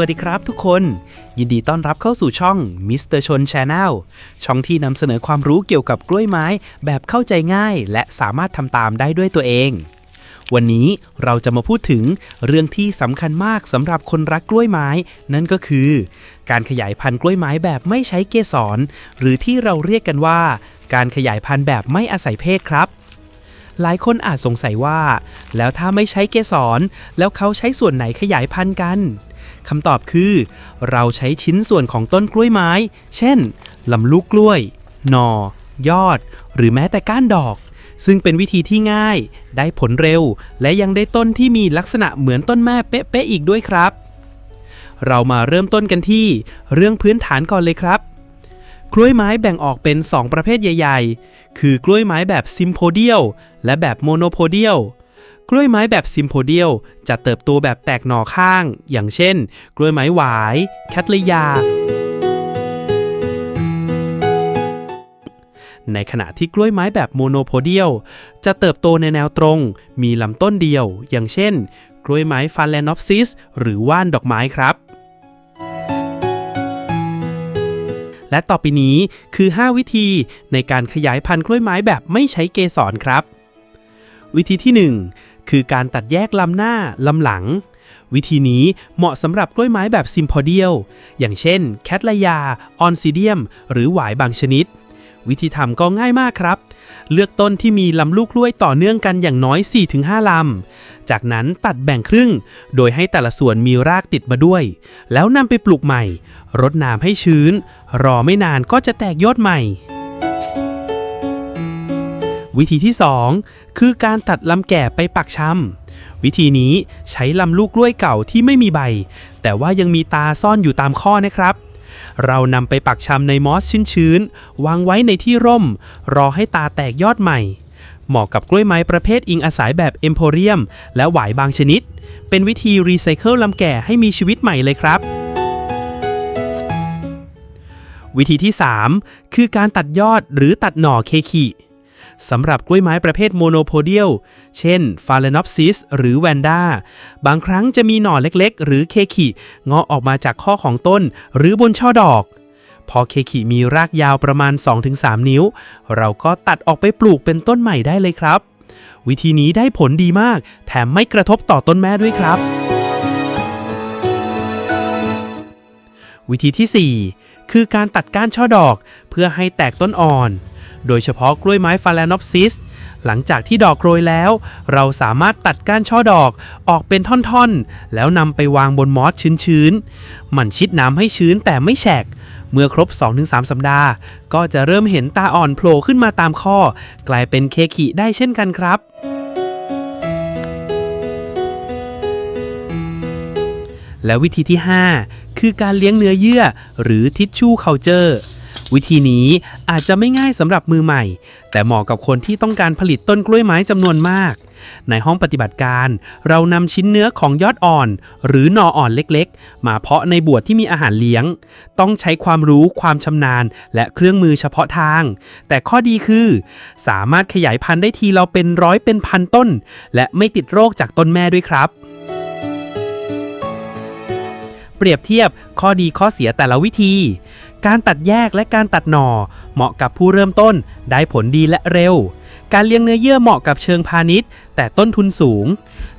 วัสดีครับทุกคน ยินดีต้อนรับเข้าสู่ช่อง Mr. ชน Channel ช่องที่นำเสนอความรู้เกี่ยวกับกล้วยไม้ แบบเข้าใจง่าย และสามารถทำตามได้ด้วยตัวเอง วันนี้เราจะมาพูดถึงเรื่องที่สำคัญมากสำหรับคนรักกล้วยไม้ นั่นก็คือ การขยายพันธุ์กล้วยไม้แบบไม่ใช้เกสร หรือที่เราเรียกกันว่า การขยายพันธุ์แบบไม่อาศัยเพศครับหลายคนอาจสงสัยว่า แล้วถ้าไม่ใช้เกสร แล้วเขาใช้ส่วนไหนขยายพันธุ์กัน คำตอบคือ เราใช้ชิ้นส่วนของต้นกล้วยไม้ เช่นลำลูกกล้วยหนอ่อยอด หรือแม้แต่ก้านดอก ซึ่งเป็นวิธีที่ง่าย ได้ผลเร็ว และยังได้ต้นที่มีลักษณะเหมือนต้นแม่เป๊ะๆอีกด้วยครับ เรามาเริ่มต้นกันที่ เรื่องพื้นฐานก่อนเลยครับกล้วยไม้แบ่งออกเป็น 2 ประเภทใหญ่ ๆ คือกล้วยไม้แบบซิมโพเดียลและแบบโมโนโพเดียล กล้วยไม้แบบซิมโพเดียลจะเติบโตแบบแตกหน่อข้าง อย่างเช่น กล้วยไม้หวาย แคทเลยา ในขณะที่กล้วยไม้แบบโมโนโพเดียลจะเติบโตในแนวตรง มีลำต้นเดียว อย่างเช่น กล้วยไม้ฟาเลนอปซิส หรือว่านดอกไม้ครับและต่อไปนี้คือ 5 วิธีในการขยายพันธุ์กล้วยไม้แบบไม่ใช้เกสรครับ วิธีที่ 1 คือการตัดแยกลำหน้าลำหลัง วิธีนี้เหมาะสำหรับกล้วยไม้แบบซิมพอเดียล อย่างเช่น แคทลายา ออนซิเดียม หรือหวายบางชนิด วิธีทำก็ง่ายมากครับ เลือกต้นที่มีลำลูกกล้วยต่อเนื่องกันอย่างน้อย 4-5 ลำ จากนั้นตัดแบ่งครึ่ง โดยให้แต่ละส่วนมีรากติดมาด้วย แล้วนำไปปลูกใหม่ รดน้ำให้ชื้น รอไม่นานก็จะแตกยอดใหม่ วิธีที่ 2 คือการตัดลำแก่ไปปักชำวิธีนี้ใช้ลำลูกกล้วยเก่าที่ไม่มีใบ แต่ว่ายังมีตาซ่อนอยู่ตามข้อนะครับ เรานำไปปักชำในมอสชื้นๆ วางไว้ในที่ร่ม รอให้ตาแตกยอดใหม่ เหมาะกับกล้วยไม้ประเภทอิงอาศัยแบบเอมโพเรียม และหวายบางชนิด เป็นวิธีรีไซเคิลลำแก่ให้มีชีวิตใหม่เลยครับวิธีที่ 3 คือการตัดยอดหรือตัดหน่อเคคิ สำหรับกล้วยไม้ประเภทโมโนโพเดียล เช่นฟาเลนอปซิสหรือแวนด้าบางครั้งจะมีหน่อเล็กๆ หรือเคคิงอออกมาจากข้อของต้น หรือบนช่อดอก พอเคคิมีรากยาวประมาณ 2-3 นิ้ว เราก็ตัดออกไปปลูกเป็นต้นใหม่ได้เลยครับ วิธีนี้ได้ผลดีมาก แถมไม่กระทบต่อต้นแม่ด้วยครับวิธีที่ 4 คือการตัดก้านช่อดอกเพื่อให้แตกต้นอ่อน โดยเฉพาะกล้วยไม้ฟาแลนอปซิส หลังจากที่ดอกโรยแล้ว เราสามารถตัดก้านช่อดอกออกเป็นท่อนๆ แล้วนำไปวางบนมอสชื้นๆ มันชิดน้ำให้ชื้นแต่ไม่แฉก เมื่อครบ 2-3 สัปดาห์ ก็จะเริ่มเห็นตาอ่อนโผล่ขึ้นมาตามข้อ กลายเป็นเคคิได้เช่นกันครับและวิธีที่ 5 คือการเลี้ยงเนื้อเยื่อ หรือทิชชู่เคาเจอร์วิธีนี้อาจจะไม่ง่ายสำหรับมือใหม่ แต่เหมาะกับคนที่ต้องการผลิตต้นกล้วยไม้จำนวนมาก ในห้องปฏิบัติการ เรานำชิ้นเนื้อของยอดอ่อน หรือหนออ่อนเล็กๆ มาเพาะในบวชที่มีอาหารเลี้ยง ต้องใช้ความรู้ความชำนาญ และเครื่องมือเฉพาะทาง แต่ข้อดีคือ สามารถขยายพันธุ์ได้ทีเราเป็นร้อยเป็นพันต้น และไม่ติดโรคจากต้นแม่ด้วยครับ เปรียบเทียบข้อดีข้อเสียแต่ละวิธี การตัดแยกและการตัดหน่อ เหมาะกับผู้เริ่มต้นได้ผลดีและเร็ว การเลี้ยงเนื้อเยื่อเหมาะกับเชิงพาณิชย์ แต่ต้นทุนสูง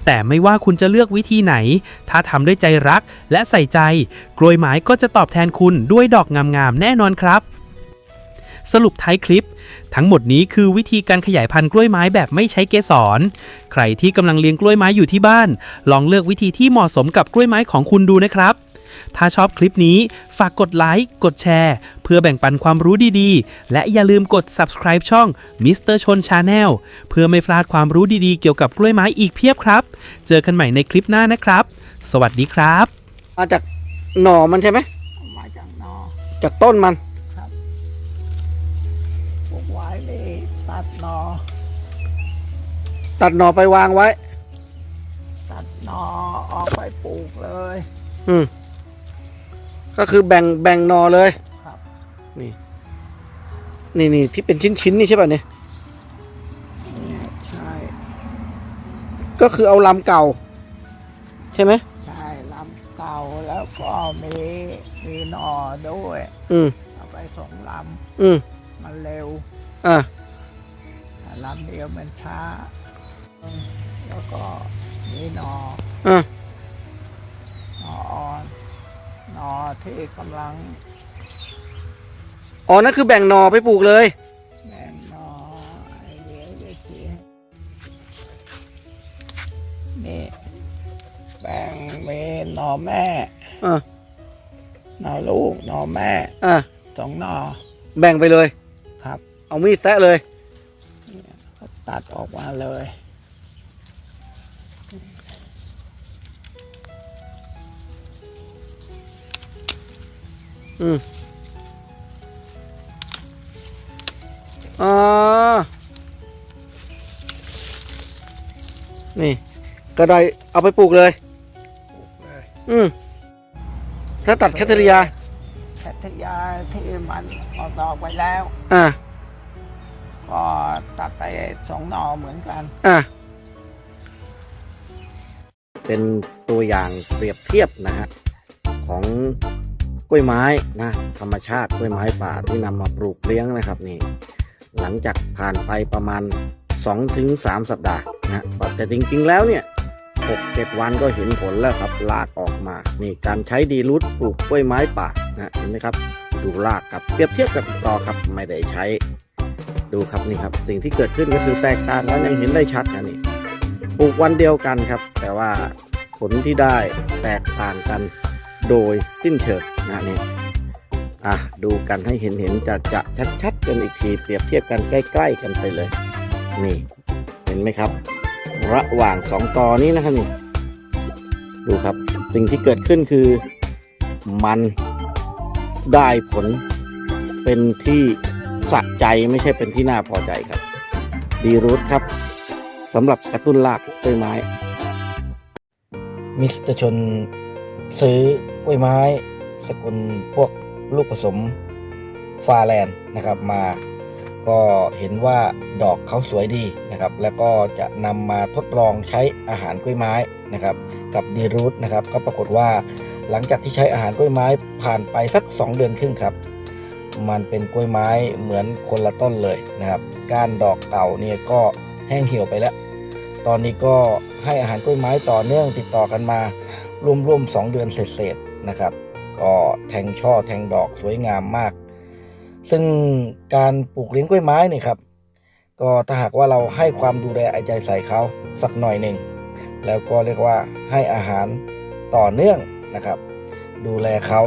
แต่ไม่ว่าคุณจะเลือกวิธีไหน ถ้าทำด้วยใจรักและใส่ใจ กล้วยไม้ก็จะตอบแทนคุณด้วยดอกงามๆแน่นอนครับสรุปท้ายคลิป ทั้งหมดนี้คือวิธีการขยายพันธุ์กล้วยไม้แบบไม่ใช้เกสร ใครที่กำลังเลี้ยงกล้วยไม้อยู่ที่บ้าน ลองเลือกวิธีที่เหมาะสมกับกล้วยไม้ของคุณดูนะครับ ถ้าชอบคลิปนี้ฝากกดไลค์กดแชร์ เพื่อแบ่งปันความรู้ดีๆ และอย่าลืมกด subscribe ช่อง Mr. ชน Channel เพื่อไม่พลาดความรู้ดีๆ เกี่ยวกับกล้วยไม้อีกเพียบครับ เจอกันใหม่ในคลิปหน้านะครับ สวัสดีครับ มาจากหน่อมันใช่ไหมมาจากนอจากต้นมันปลูกไว้เลยตัดนอ ตัดหน่อไปวางไว้ ตัดนอออกไปปลูกเลย อืม ก็คือแบ่งแบ่งหน่อเลยครับ นี่ นี่นี่ที่เป็นชิ้นชิ้นๆนี่ใช่ป่ะเนี่ยเนี่ยใช่ ก็คือเอาลำเก่า ใช่ไหมใช่ลำเก่าแล้วแล้วก็มีมีหนอด้วย อืมเอาไปสองลอืมำมันเร็วอะถ้าลำเดียวมันช้า แล้วก็มีหนออะ ที่กำลังอ๋อนั่นคือแบ่งหนอไปปลูกเลย แบ่งหนอไอเดียวจะเขียนนี่แบ่งมีหนอแม่อะหนอลูกหนอแม่อะสองหนอแบ่งไปเลย ครับเอามีดแตะเลยก็ตัดออกมาเลย อืมอ๋อนี่ก็ได้เอาไปปลูกเลย อืมถ้าตัดแคทเธอรียาแคทยาที่มันออกดอกไปแล้ว อ่า ก็ตัดไปสองหนอเหมือนกัน อะ เป็นตัวอย่างเปรียบเทียบนะฮะ ของ กล้วยไม้นะธรรมชาติกล้วยไม้ป่าที่นำมาปลูกเลี้ยงนะครับนี่หลังจากผ่านไปประมาณ 2-3ถึง3สัปดาห์นะแต่จริงๆแล้วเนี่ย6-7วันก็เห็นผลแล้วครับลากออกมา นี่การใช้ดีรูทปลูกกล้วยไม้ป่านะเห็นไหมครับ ดูรากกับเปรียบเทียบกับต่อครับไม่ได้ใช้ ดูครับนี่ครับ สิ่งที่เกิดขึ้นก็คือแตกต่างกันย่างเห็นได้ชัดนะนี่ปลูกวันเดียวกันครับ แต่ว่าผลที่ได้แตกต่างกัน โดยสิ้นเชิงนะนี่อะดูกันให้เห็นเห็นจะจะชัดๆกันอีกทีเปรียบเทียบกันใกล้ ๆ กันไปเลย นี่ เห็นไหมครับ ระหว่างสองตอนี้นะครับนี่ดูครับ สิ่งที่เกิดขึ้นคือ มันได้ผลเป็นที่สะใจไม่ใช่เป็นที่น่าพอใจครับ ดีรูทครับสำหรับกระตุ้นรากต้นไม้ มิสเตอร์ชน ซื้อกล้วยไม้สกุลพวกลูกผสมฟาแลนนะครับมาก็เห็นว่าดอกเขาสวยดีนะครับ แล้วก็จะนำมาทดลองใช้อาหารกล้วยไม้นะครับ กับดีรูทนะครับ ก็ปรากฏว่าหลังจากที่ใช้อาหารกล้วยไม้ผ่านไปสัก 2 เดือนครึ่งครับ มันเป็นกล้วยไม้เหมือนคนละต้นเลยนะครับ ก้านดอกเก่าเนี่ยก็แห้งเหี่ยวไปแล้ว ตอนนี้ก็ให้อาหารกล้วยไม้ต่อเนื่องติดต่อกันมา ร่วมๆ2เดือนเสร็จๆนะครับ ก็แทงช่อแทงดอกสวยงามมาก ซึ่งการปลูกเลี้ยงกล้วยไม้นี่ครับ ก็ถ้าหากว่าเราให้ความดูแลเอาใจใส่เขาสักหน่อยหนึ่งแล้วก็เรียกว่าให้อาหารต่อเนื่องนะครับ ดูแลเขา